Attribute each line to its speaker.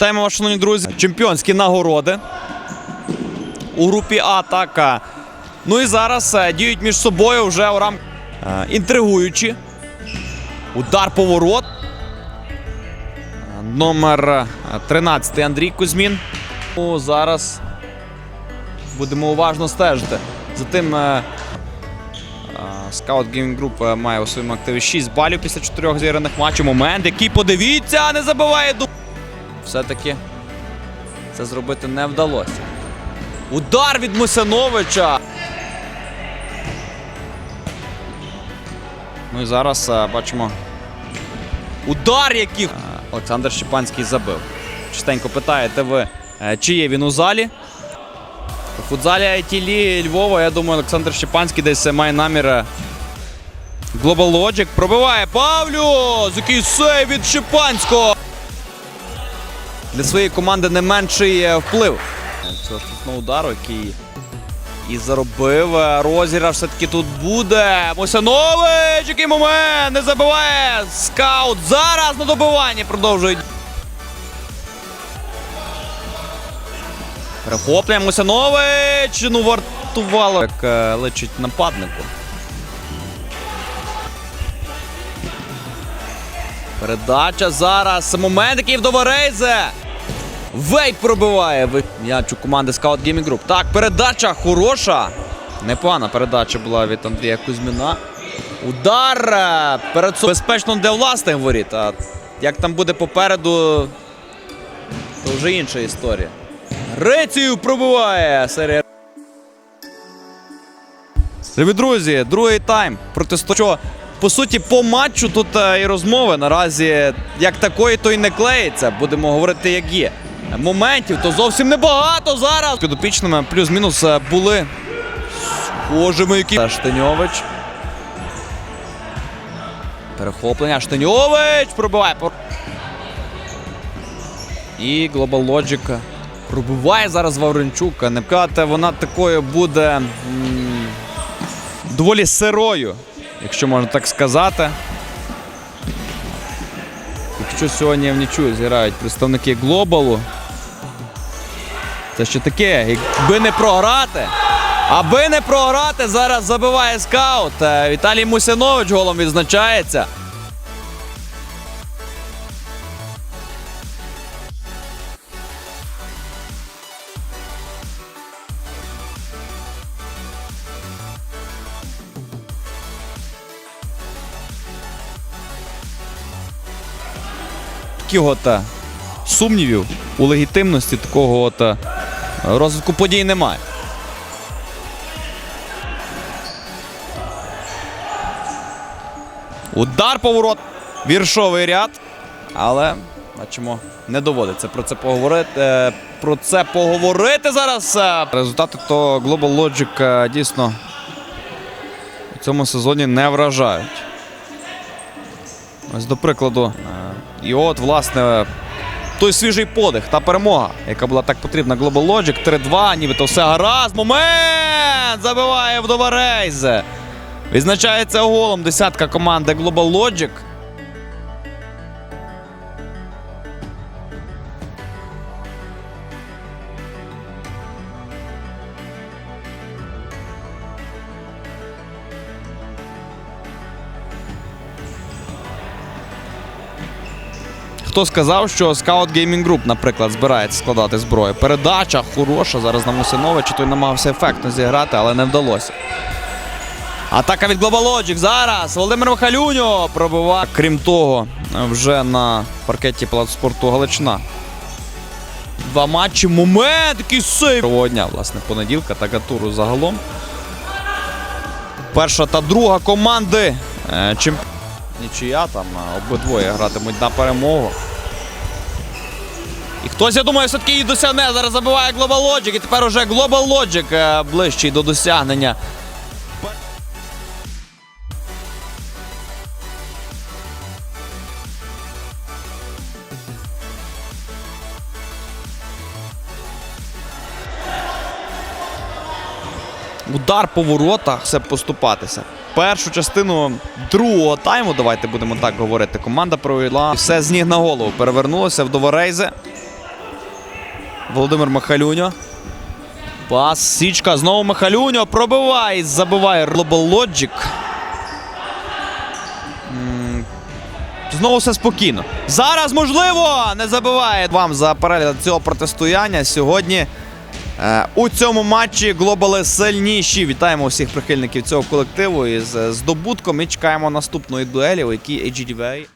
Speaker 1: Вітаємо вас, шановні друзі. Чемпіонські нагороди. У групі атака. Ну і зараз е, діють між собою вже у рамках е, інтригуючі. Удар поворот. Е, Номер е, 13 Андрій Кузьмін. Ну, зараз будемо уважно стежити. За тим е, Скаут Gaming Group е, має у своєму активі 6 балів після 4 зіграних матчів. Момент, який подивіться, не забиває ду. Все-таки це зробити не вдалося. Удар від Мусяновича. Ну і зараз е, бачимо. Удар який Е, Олександр Щепанський забив. Частенько питаєте ви, е, чи є він у залі? У футзалі ITL Львова, я думаю, Олександр Щепанський десь має намір. Global Logic пробиває Павлюс! Який сейв від Щепанського! Для своєї команди не менший е, вплив. Цього штрафного удару, який і заробив. Е, Розіграш все-таки тут буде. Мосянович! Який момент! Не забиває! Скаут! Зараз на добиванні продовжують. Перехоплює Мусянович! Ну вартувало. Як е, лечить нападнику. Передача зараз. Момент, який в. Вейт пробиває. М'яч у команди Scout Gaming Group. Так, передача хороша. Непогана передача була від Андрія Кузьміна. Удар е, перед собою. Безпечно для власних воріт. А як там буде попереду, то вже інша історія. Грецію пробиває серія. Любі друзі, другий тайм. Протисто... Що, по суті, по матчу тут е, і розмови наразі як такої, то й не клеїться. Будемо говорити, як є. Моментів то зовсім небагато зараз. Підопічними плюс-мінус е, були схожими, які. Штаньович. Перехоплення. Штаньович пробиває. І Global Logic пробиває зараз Вавренчук. Не вона такою буде. м, доволі сирою, якщо можна так сказати. Якщо сьогодні в нічу зіграють представники Глобалу, це що таке, якби не програти. Аби не програти, зараз забиває скаут. Е, Віталій Мусянович голом відзначається. От е, сумнівів у легітимності такого от е, розвитку подій немає. Удар поворот. Віршовий ряд. Але бачимо, не доводиться про це поговорити. е, Про це поговорити зараз. Результати то Global Logic дійсно у цьому сезоні не вражають. Ось до прикладу. І от, власне, той свіжий подих та перемога, яка була так потрібна Global Logic. 3-2, нібито все гаразд. Момент! Забиває вдова Рейзе. Відзначається голом десятка команди Global Logic. Хто сказав, що Scout Gaming Group, наприклад, збирається складати зброю? Передача хороша зараз на Мусиновича. Той намагався ефектно зіграти, але не вдалося. Атака від Global Logic зараз. Володимир Михалюньо пробиває. Крім того, вже на паркеті Палацу спорту Галичина. Два матчі. Момент! Який сейв! Прового дня, власне, понеділка та гатуру загалом. Перша та друга команди. Е, Чим... Нічия там обидвоє гратимуть на перемогу. І хтось, я думаю, все-таки її досягне. Зараз забиває Global Logic. І тепер уже Global Logic е, ближчий до досягнення. Удар по воротах, все поступатися. Першу частину другого тайму, давайте будемо так говорити. Команда провела все з ніг на голову. Перевернулося в Доворейзе. Володимир Михалюньо. Пас, січка, знову Михалюньо. Пробиває, забиває. М, Знову все спокійно. Зараз можливо не забиває вам за перегляд цього протистояння. Сьогодні у цьому матчі глобали сильніші. Вітаємо всіх прихильників цього колективу із е, здобутком і чекаємо наступної дуелі, у якій AGDVA